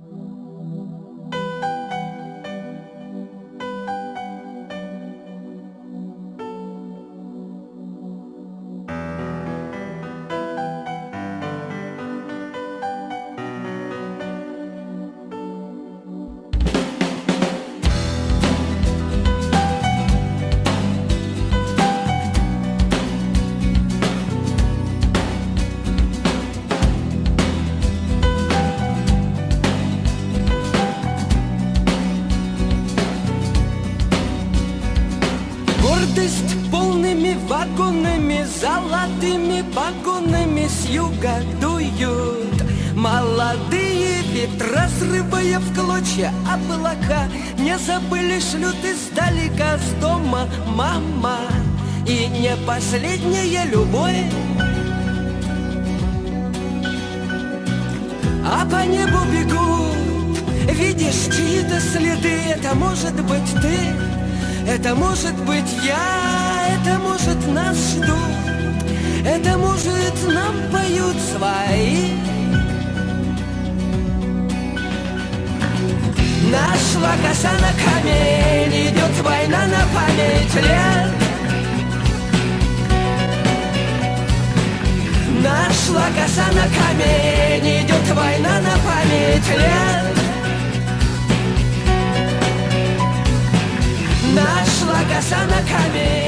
Oh. Гордость полными вагонами, золотыми погонами с юга дуют. Молодые ветра, срывая в клочья облака Не забыли, шлют издалека с дома мама. И не последняя любовь. А по небу бегут, видишь чьи-то следы Это может быть ты, это может быть я Это может нас ждут, это может нам поют свои. Нашла коса на камень, идет война на память лет. Нашла коса на камень, идет война на память лет Нашла коса на камень